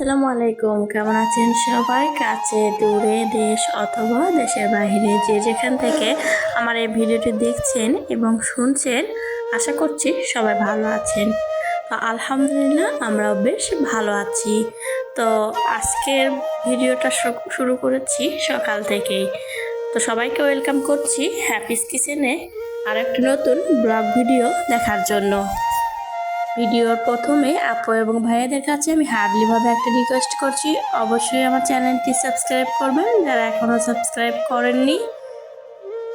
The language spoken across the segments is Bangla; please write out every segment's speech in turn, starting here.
আসসালামু আলাইকুম। কেমন আছেন সবাই? কাছে, দূরে, দেশ অথবা দেশের বাইরে যে যেখান থেকে আমার এই ভিডিওটি দেখছেন এবং শুনছেন, আশা করছি সবাই ভালো আছেন। তো আলহামদুলিল্লাহ আমরাও বেশ ভালো আছি। তো আজকের ভিডিওটা শুরু করেছি সকাল থেকেই। তো সবাইকে ওয়েলকাম করছি হ্যাপিস কিচেনে আর একটা নতুন ব্লগ ভিডিও দেখার জন্য। ভিডিওর প্রথমে আপু এবং ভাইয়াদের কাছে আমি হার্ডলিভাবে একটা রিকোয়েস্ট করছি। অবশ্যই আমার চ্যানেলটি সাবস্ক্রাইব করবেন। যারা এখনও সাবস্ক্রাইব করেননি,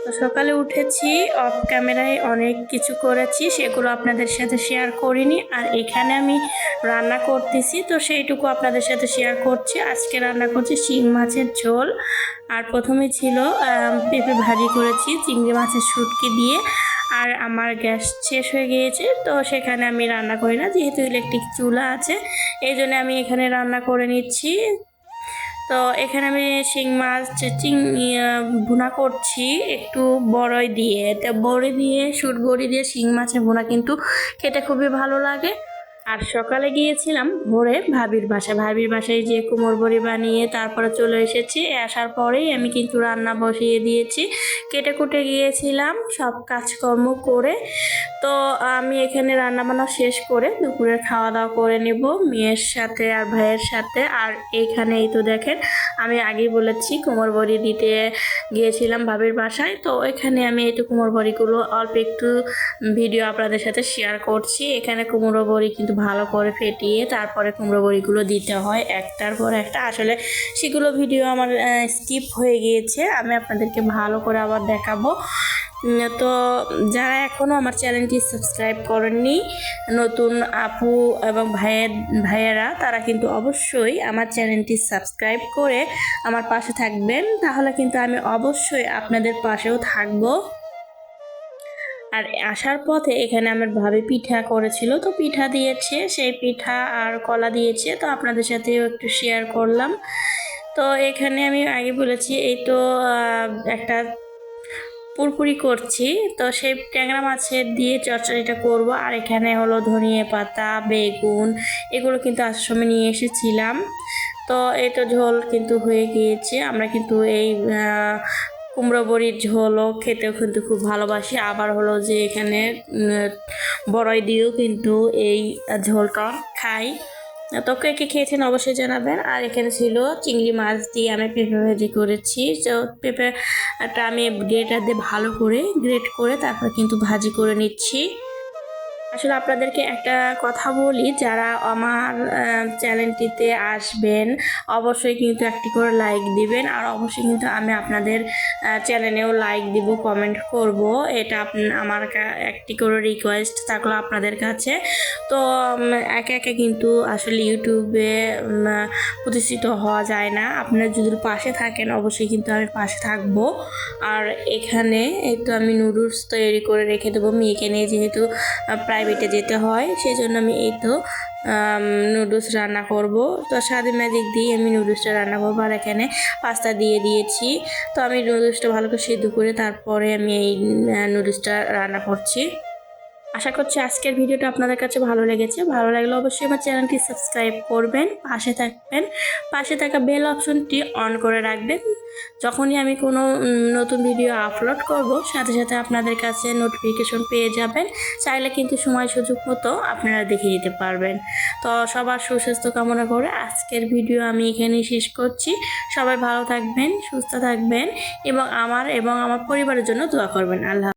তো সকালে উঠেছি অফ ক্যামেরায় অনেক কিছু করেছি, সেগুলো আপনাদের সাথে শেয়ার করিনি। আর এখানে আমি রান্না করতেছি, তো সেইটুকু আপনাদের সাথে শেয়ার করছি। আজকে রান্না করছি শিং মাছের ঝোল। আর প্রথমে ছিল পেঁপে ভাজি করেছি, চিংড়ি মাছের শুটকি দিয়ে। আর আমার গ্যাস শেষ হয়ে গিয়েছে, তো সেখানে আমি রান্না করি না, যেহেতু ইলেকট্রিক চুলা আছে, এই জন্য আমি এখানে রান্না করে নিচ্ছি। তো এখানে আমি শিং মাছ, চিং ভুনা করছি, একটু বড়ই দিয়ে। তো বড়ি দিয়ে সুট বড়ি দিয়ে শিং মাছের ভুনা কিন্তু খেতে খুবই ভালো লাগে। আর সকালে গিয়েছিলাম ভোরে ভাবির বাসায় ভাবির বাসায় যে কুমোর বড়ি বানিয়ে তারপরে চলে এসেছি। আসার পরেই আমি কিন্তু রান্না বসিয়ে দিয়েছি। কেটে কুটে গিয়েছিলাম সব কাজকর্ম করে তো আমি এখানে রান্না বান্না শেষ করে দুপুরের খাওয়া দাওয়া করে নেব, মেয়ের সাথে আর ভাইয়ের সাথে। আর এইখানে এই তো দেখেন, আমি আগেই বলেছি কোমর বড়ি দিতে গিয়েছিলাম ভাবির বাসায়। তো এখানে আমি একটু কোমর বড়িগুলো অল্প একটু ভিডিও আপনাদের সাথে শেয়ার করছি। এখানে কুমড়ো বড়ি কিন্তু ভালো করে ফেটিয়ে তারপরে কুমড়ো বড়িগুলো দিতে হয় একটার পর একটা। আসলে সেগুলো ভিডিও আমার স্কিপ হয়ে গিয়েছে। আমি আপনাদেরকে ভালো করে আবার দেখাবো। তো যারা এখনও আমার চ্যানেলটি সাবস্ক্রাইব করেননি, নতুন আপু এবং ভাইয়ের ভাইয়েরা, তারা কিন্তু অবশ্যই আমার চ্যানেলটি সাবস্ক্রাইব করে আমার পাশে থাকবেন। তাহলে কিন্তু আমি অবশ্যই আপনাদের পাশেও থাকব। আর আসার পথে এখানে আমার ভাবি পিঠা করেছিল, তো পিঠা দিয়েছে, সেই পিঠা আর কলা দিয়েছে, তো আপনাদের সাথেও একটু শেয়ার করলাম। তো এখানে আমি আগে বলেছি, এই তো একটা পুরপুরি করছি। তো সেই ট্যাংরা মাছের দিয়ে চচ্চড়িটা করব। আর এখানে হলো ধনিয়া পাতা, বেগুন, এগুলো কিন্তু আসার সময় নিয়ে এসেছিলাম। তো এই তো ঝোল কিন্তু হয়ে গিয়েছে। আমরা কিন্তু এই কুমড়ো বড়ির ঝোলও খেতেও কিন্তু খুব ভালোবাসি। আবার হলো যে এখানে বড়ই দিয়েও কিন্তু এই ঝোলটা খাই। তো একে খেয়েছেন অবশ্যই জানাবেন। আর এখানে ছিল চিংড়ি মাছ দিয়ে আমি পেঁপে ভাজি করেছি। তো পেঁপেটা আমি গ্রেটার দিয়ে ভালো করে গ্রেট করে তারপর কিন্তু ভাজি করে নিচ্ছি। আসলে আপনাদেরকে একটা কথা বলি, যারা আমার চ্যানেলটিতে আসবেন, অবশ্যই কিন্তু একটি করে লাইক দিবেন, আর অবশ্যই কিন্তু আমি আপনাদের চ্যানেলেও লাইক দিব কমেন্ট করব। এটা আমার একটি করে রিকোয়েস্ট থাকল আপনাদের কাছে। তো একে একে কিন্তু আসলে ইউটিউবে প্রতিষ্ঠিত হওয়া যায় না। আপনারা যদি পাশে থাকেন, অবশ্যই কিন্তু আমি পাশে থাকব। আর এখানে তো আমি নুডলস তৈরি করে রেখে দেবো মেয়েকে নিয়ে, যেহেতু প্রাইভেটে যেতে হয় সেই জন্য আমি এই তো নুডলস রান্না করব। তো স্বাদ ম্যাজিক দিয়ে আমি নুডলসটা রান্না করব আর এখানে পাস্তা দিয়ে দিয়েছি। তো আমি নুডলসটা ভালো করে সিদ্ধ করে তারপরে আমি এই নুডলসটা রান্না করছি। আশা করছি আজকের ভিডিওটা আপনাদের কাছে ভালো লেগেছে। ভালো লাগলে অবশ্যই আমার চ্যানেলটি সাবস্ক্রাইব করবেন, পাশে থাকবেন। পাশে থাকা বেল অপশনটি অন করে রাখবেন। যখনই আমি কোনো নতুন ভিডিও আপলোড করব, সাথে সাথে আপনাদের কাছে নোটিফিকেশন পেয়ে যাবেন। চাইলে কিন্তু সময় সুযোগ মতো আপনারা দেখে নিতে পারবেন। তো সবার সুস্বাস্থ্য কামনা করে আজকের ভিডিও আমি এখানেই শেষ করছি। সবাই ভালো থাকবেন, সুস্থ থাকবেন এবং আমার এবং আমার পরিবারের জন্য দোয়া করবেন। আল্লাহ